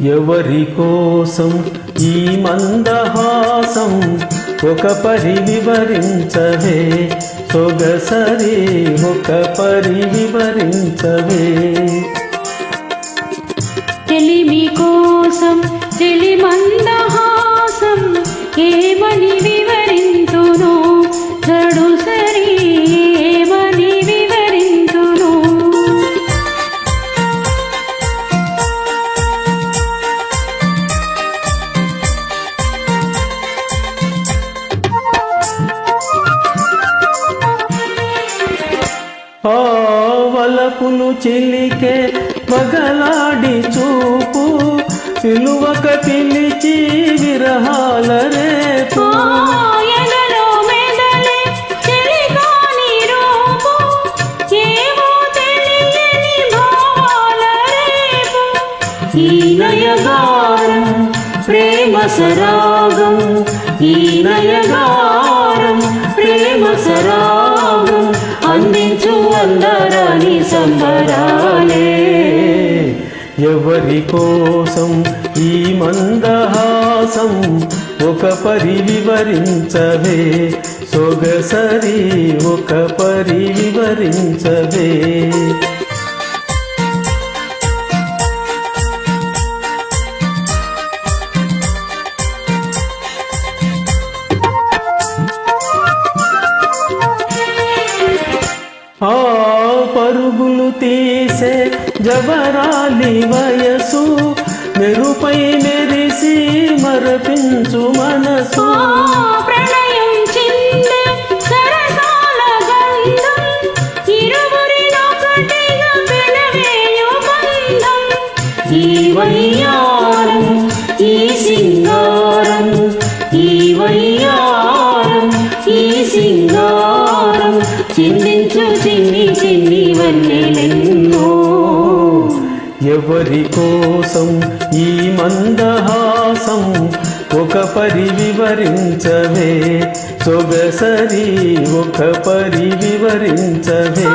ఎవరి కోసం ఈ మందహాసం ఒక పరి వివరించవే? సొగసరి ఒక పరి వివరించవే? చెలిమి కోసం చెలి ఆ వలపులు చిలికే మగలాడి చూపు సిలువక పిలిచి విరహాల రేపు. ఎదలో ప్రేమ సరాగం ఈ నయగారం ప్రేమ సరాగం. సంబరాలే. ఎవరి కోసం ఈ మందహాసం ఒక పరి వివరించవే. సొగసరి ఒక పరి వివరించవే. ఆ పరుగులు తీసే జబరాలి వయసు మెరుపై మెరిసి మరపించు మనసు. జీవయ్యా సింగారం చిన్ని చిన్ని వన్నెలెన్నో ఎవరి కోసం ఈ మందహాసం ఒక పరి వివరించవే? సొగసరి ఒక పరి వివరించవే?